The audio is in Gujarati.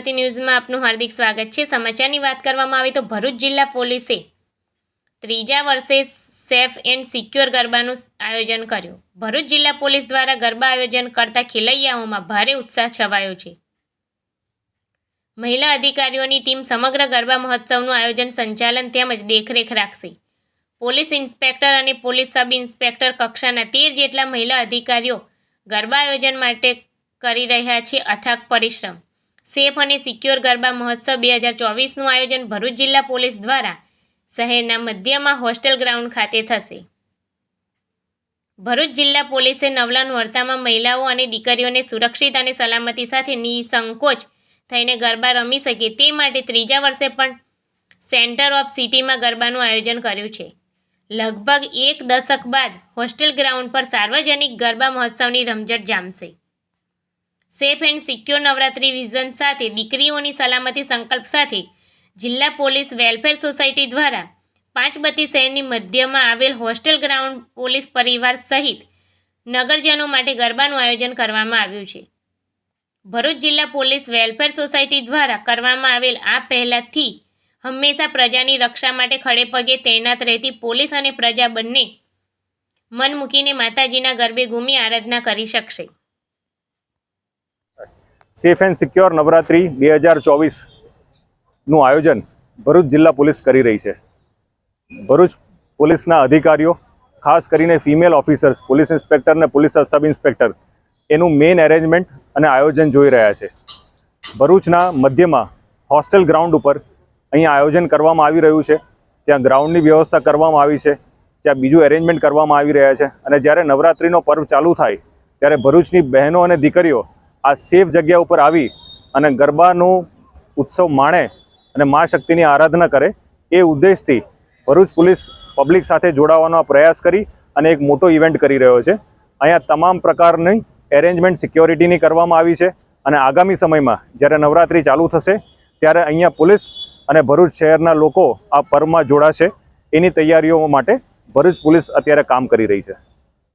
ગુજરાતી ન્યૂઝમાં આપનું હાર્દિક સ્વાગત છે. સમાચારની વાત કરવામાં આવે તો ભરૂચ જિલ્લા પોલીસે ત્રીજા વર્ષે સેફ એન્ડ સિક્યોર ગરબાનું આયોજન કર્યું. ભરૂચ જિલ્લા પોલીસ દ્વારા ગરબા આયોજન કરતા ખેલૈયાઓમાં ભારે ઉત્સાહ છવાયો છે. મહિલા અધિકારીઓની ટીમ સમગ્ર ગરબા મહોત્સવનું આયોજન સંચાલન તેમજ દેખરેખ રાખશે. પોલીસ ઇન્સ્પેક્ટર અને પોલીસ સબ ઇન્સ્પેક્ટર કક્ષાના તેર જેટલા મહિલા અધિકારીઓ ગરબા આયોજન માટે કરી રહ્યા છે અથાગ પરિશ્રમ. સેફ અને સિક્યોર ગરબા મહોત્સવ બે હજાર ચોવીસનું આયોજન ભરૂચ જિલ્લા પોલીસ દ્વારા શહેરના મધ્યમાં હોસ્ટેલ ગ્રાઉન્ડ ખાતે થશે. ભરૂચ જિલ્લા પોલીસે નવલાન વર્તામાં મહિલાઓ અને દીકરીઓને સુરક્ષિત અને સલામતી સાથે નિસંકોચ થઈને ગરબા રમી શકે તે માટે ત્રીજા વર્ષે પણ સેન્ટર ઓફ સિટીમાં ગરબાનું આયોજન કર્યું છે. લગભગ એક દશક બાદ હોસ્ટેલ ગ્રાઉન્ડ પર સાર્વજનિક ગરબા મહોત્સવની રમઝટ જામશે. Safe and secure Navratri vision સાથે દીકરીઓની સલામતી સંકલ્પ સાથે જિલ્લા પોલીસ વેલફેર સોસાયટી દ્વારા પાંચબત્તી શહેરની મધ્યમાં આવેલ હોસ્ટેલ ગ્રાઉન્ડ પોલીસ પરિવાર સહિત નગરજનો માટે ગરબાનું આયોજન કરવામાં આવ્યું છે. ભરૂચ જિલ્લા પોલીસ વેલફેર સોસાયટી દ્વારા કરવામાં આવેલ આ પહેલાંથી હંમેશા પ્રજાની રક્ષા માટે ખડે પગે તૈનાત રહેતી પોલીસ અને પ્રજા બંને મન મૂકીને માતાજીના ગરબે ઘૂમી આરાધના કરી શકશે. સેફ એન્ડ સિક્યોર નવરાત્રિ બે હજાર ચોવીસનું આયોજન ભરૂચ જિલ્લા પોલીસ કરી રહી છે. ભરૂચ પોલીસના અધિકારીઓ, ખાસ કરીને ફિમેલ ઓફિસર્સ પોલીસ ઇન્સ્પેક્ટર અને પોલીસ સબ ઇન્સ્પેક્ટર એનું મેઇન એરેન્જમેન્ટ અને આયોજન જોઈ રહ્યા છે. ભરૂચના મધ્યમાં હોસ્ટેલ ગ્રાઉન્ડ ઉપર અહીંયા આયોજન કરવામાં આવી રહ્યું છે. ત્યાં ગ્રાઉન્ડની વ્યવસ્થા કરવામાં આવી છે. ત્યાં બીજું એરેન્જમેન્ટ કરવામાં આવી રહ્યા છે. અને જ્યારે નવરાત્રિનો પર્વ ચાલુ થાય, ત્યારે ભરૂચની બહેનો અને દીકરીઓ આ સેફ જગ્યા ઉપર આવી અને ગરબાનું ઉત્સવ માણે અને મા શક્તિની આરાધના કરે, એ ઉદ્દેશથી ભરૂચ પોલીસ પબ્લિક સાથે જોડાવાનો પ્રયાસ કરી અને એક મોટો ઇવેન્ટ કરી રહ્યો છે. અહીંયા તમામ પ્રકારની એરેન્જમેન્ટ સિક્યોરિટીની કરવામાં આવી છે અને આગામી સમયમાં જ્યારે નવરાત્રિ ચાલુ થશે ત્યારે અહીંયા પોલીસ અને ભરૂચ શહેરના લોકો આ પર્વમાં જોડાશે. એની તૈયારીઓ માટે ભરૂચ પોલીસ અત્યારે કામ કરી રહી છે.